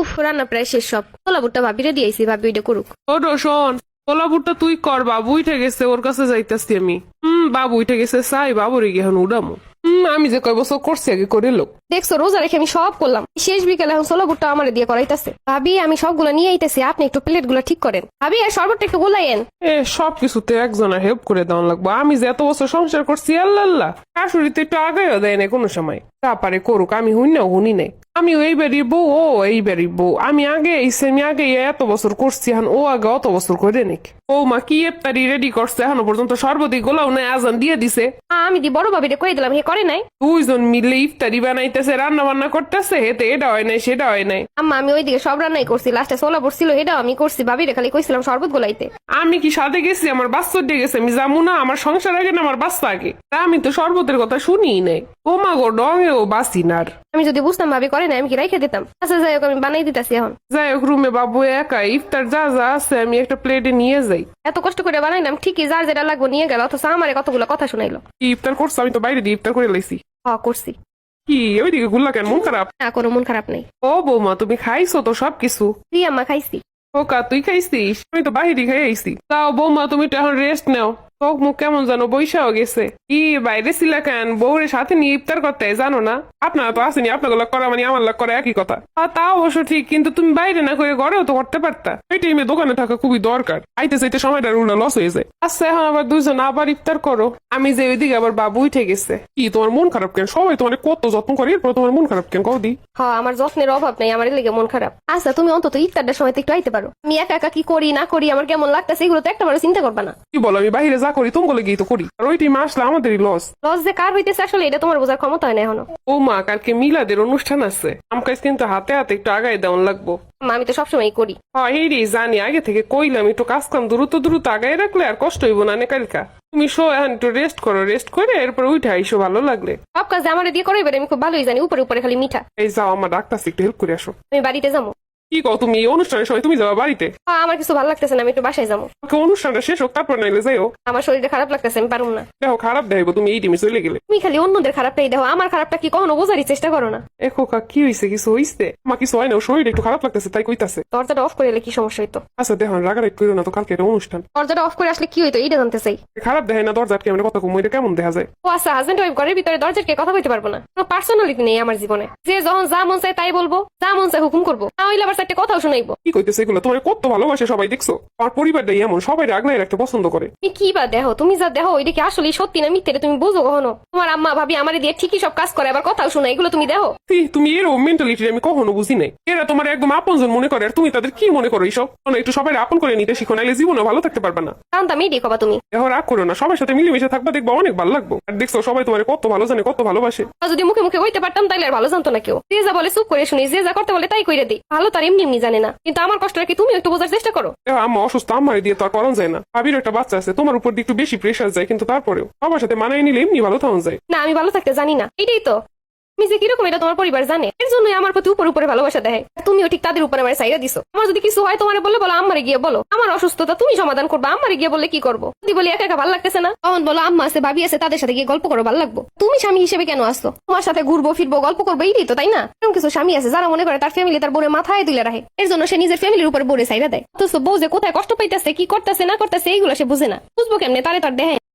উফ রান্না প্রায় শেষ সব। তোলা বুটটা ভাবিরে দিয়েছি ভাবি ওইটা করুক। ও শোন কোলাপুরটা তুই কর বাবু উঠে গেছে ওর কাছে যাইতাছি আমি। হুম বাবু উঠে গেছে সাই বাবুর গিয়ে এখন উড়ামো। হুম আমি যে কয় বছর করছি আগে করে লোক। দেখছ রোজা রেখে আমি সব করলাম। শেষ বিকেলে এখন সোলা বুটটা আমার দিয়ে করাইতেছে। ভাবি আমি সবগুলো নিয়ে আইতেছি আপনি একটু প্লেটগুলো ঠিক করেন। ভাবি আর শরবতটা একটু গোলাইয়েন এ সব কিছুতে একজনের হেল্প করে দেওয়া লাগবো। আমি যে এত বছর সংসার করছি আল্লাহ আল্লাহ। শাশুড়িতে একটু আগেও দেয় না কোনো সময়। তারপরে করুক আমি হুই না হুনি নাই। আমি এইবারই বউ ও এইবারই বউ। আমি আগে এসে আমি আগে এত বছর করছি এখন ও আগে অত বছর করে নাকি। ও মা কি এফতারি রেডি করছে এখনও পর্যন্ত সর্বদি গোলাও না আজান দিয়ে দিছে। আমি দি বড় ভাবিরে কয়ে দিলাম হে করে নাই? দুইজন মিলে ইফতারি বানাইতেছে রান্না বান্না করতেছে হেতে এটা হয় নাই সেটা হয় নাই। আম্মা আমি ওইদিকে সব রান্নাই করছি লাস্টে সোলা পড়ছিল এটাও আমি করছি ভাবিরে খালি কইছিলাম শরবত গোলাইতে। আমি কি সাথে গেছি আমার বাচ্চা দিয়ে গেছে আমি যাব না আমার সংসার আগে না আমার বাচ্চা আগে। তা আমি তো শরবতের কথা শুনিই নাই। ও মা গো ডঙে ও বাসি নার আমি যদি বুঝতাম ভাবি করে নাই আমি কি রাইখে দিতাম। আচ্ছা যাই হোক আমি বানাই দিতেছি এখন। যাই হোক রুমে বাবু একা ইফতার যা যা আছে আমি একটা প্লেটে নিয়ে যাই। এত কষ্ট করে বানাইলাম ঠিকই যার যেটা লাগবো নিয়ে গেল অথচ আমারে কতগুলো কথা শুনাইলো। কি ইফতার করছ? আমি তো বাইরে দিয়ে ইফতার করে লাইছি। হ করছি। কি ওইদিকে গুল্লা কেন? মন খারাপ? না কোনো মন খারাপ নেই। ও বৌমা তুমি খাইছো তো সব কিছু তুই আম্মা খাইছি। ওকা তুই খাইছিস? আমি তো বাহিরে খাই আইছি। তাও বৌমা তুমি তো এখন রেস্ট নাও। চোখ মুখ কেমন জানো বৈশাও গেছে। কি বাইরে ছিলা কেন? বউরে সাথে নিয়ে ইফতার করতে জানো না? আপনারা তো আসেনি আপনার লাগ করা মানে আমার লাগ করা একই কথা। তা অবশ্য ঠিক কিন্তু তুমি বাইরে না করে ঘরেও তো করতে পারতা। এই টাইমে দোকানে থাকা খুবই দরকার। আইতে চাইতে সময়টা উল্টা লস হয়ে যায়। আচ্ছা এখন আবার দুজন আবার ইফতার করো। আমি যে ওইদিকে আবার বাবু উঠে গেছে। কি তোমার মন খারাপ কেন? সবাই তোমার কত যত্ন করে এরপর তোমার মন খারাপ কেন? কদি হ আমার যত্নের অভাব নেই আমার লেগে মন খারাপ। আচ্ছা তুমি অন্তত ইফতারটার সময় একটু আইতে পারো। আমি একা একা কি করি না করি আমার কেমন লাগতেছে এগুলো তো একটা চিন্তা করবা না। কি বলো আমি বাইরে যা করি তুমি গিয়ে তো করি। আর ওই টিম আসলে আমাদেরই লস লস যে কার হইতেছে আসলে এটা তোমার বোঝার ক্ষমতা হয় না এখনও। ও মা কালকে মিলাদের অনুষ্ঠান আছে। আমকাজ কিন্তু হাতে হাতে একটু আগায় দেওয়ান লাগবো। মা, আমি তো সবসময় করি। হ্যাঁ এই রে জানি আগে থেকে কইলাম একটু কাজ কাম দ্রুত দ্রুত আগায় রাখলে আর কষ্ট হইব না নে কালকা। তুমি শো এখন একটু রেস্ট করো রেস্ট করে এরপর উঠে আইসো ভালো লাগলে। সব কাজ আমার দিয়ে করাইবে আমি খুব ভালোই জানি উপরে উপরে খালি মিঠা। এই যাও আমার ডাক্তার একটু হেল্প করে আসো। আমি বাড়িতে যাব কি কও তুমি? অনুষ্ঠানের সময় তুমি যাবা বাড়িতে? আমার কিছু ভালো লাগতেছে না আমি একটু বাসায় যাব। অনুষ্ঠানটা শেষ হোক তারপর নাইলে যাইও। আমার শরীরটা খারাপ লাগতেছে আমি পারুম না। দেখো খারাপ দেখাইবো তুমি এই টিমে চলে গেলে। তুমি খালি অন্যদের খারাপটাই দেখো আমার খারাপটা কি কখনো বোঝারই চেষ্টা করো না। এ খোকা কি হইছে? কিছু হইছে? আমার কিছু হয় না শরীর একটু খারাপ লাগতেছে তাই কইতাছে। দরজাটা অফ করে এলে কি সমস্যা হইতো? আচ্ছা দেখো রাগারাগ করো না তো কালকে একটা অনুষ্ঠান। দরজাটা অফ করে আসলে কি হইতো? এইটা জানতে চাই। খারাপ দেখায় না দরজার কেমন কথা কম এটা কেমন দেখা যায়? ও আচ্ছা হাজবেন্ড ওয়াইফ ঘরের ভিতরে দরজার কে কথা বলতে পারব না। কোনো পার্সোনালিটি নেই আমার জীবনে। যে যখন যা মন চায় তাই বলব যা মন চায় হুকুম করব। না হইলে আবার চারটে কথাও শুনাইবো। কি কইতেছে এগুলো? তোমার কত ভালোবাসে সবাই দেখছ? আমার পরিবারটাই এমন সবাই আগলাই রাখতে পছন্দ করে। তুমি কি বা দেহ? তুমি যা দেহ ওইটা কি আসলে সত্যি না মিথ্যে তুমি বুঝো কখনো? তোমার আম্মা ভাবি আমার দিয়ে ঠিকই সব কাজ করে আবার কথাও শোনা এগুলো তুমি ছি, তুমি এরকম মেন্টালিটি আমি কখনো বুঝি নাই। এরা তোমার একদম আপনজন মনে করে আর তুমি তাদের কি মনে করো এইসব? একটু সবাই আপন করে নিতে শিখো নাইলে জীবনে ভালো থাকতে পারবে না। কারণ আমি এটাই কবা তুমি। এখন রাগ করো না সবার সাথে মিলেমিশে থাকবা দেখবা অনেক ভালো লাগবে। আর দেখছ সবাই তোমার কত ভালো জানে কত ভালোবাসে। যদি মুখে মুখে হইতে পারতাম তাইলে আর ভালো জানতো না কেউ। যে যা বলে চুপ করে শুনি যে যা করতে বলে তাই কইরে দিই। ভালো তার এমনি এমনি জানে না। কিন্তু আমার কষ্টটা কি তুমি একটু বোঝার চেষ্টা করো। আম্মা অসুস্থ আম্মারে দিয়ে তো আর করানো যায় না। ভাবির একটা বাচ্চা আছে তোমার উপর দিয়ে একটু বেশি প্রেশার যায় কিন্তু তারপরেও। সবার সাথে মানায় নিলে এমনি ভালো থাকা যায়। না আমি ভালো থাকতে জানি না। এটাই তো। তুমি যে কীরকম এটা তোমার পরিবার জানে? এর জন্যই আমার প্রতি উপর উপরে ভালোবাসা দেয়। তুমিও ঠিক তাদের উপরে আমার সাইডা দিছো। আমার যদি কিছু হয় তোমার বলে, বলো আমারে গিয়ে বলো। আমার অসুস্থতা তুমি সমাধান করবা আমারে গিয়ে বলে কি করব? যদি বলি একা একা ভালো লাগতেছে না, তখন বলো, আম্মা আছে, ভাবি আছে, তাদের সাথে গিয়ে গল্প করো, ভালো লাগবো। তুমি স্বামী হিসেবে কেন আসছো? তোমার সাথে ঘুরবো, ফিরবো, গল্প করব এই তো, তাই না? এরকম কিছু স্বামী আছে, যারা মনে করে তার ফ্যামিলি তার বোনের মাথায় তুলে রাখে। এর জন্য সে নিজের ফ্যামিলির উপর বোরে সাইডা দেয়। অথচ বউ যে কোথায় কষ্ট পাইতেছে, কি করতেছে, না করতেছে, এইগুলো সে বুঝে না। বুঝব কেমনে, তারে তার দেহে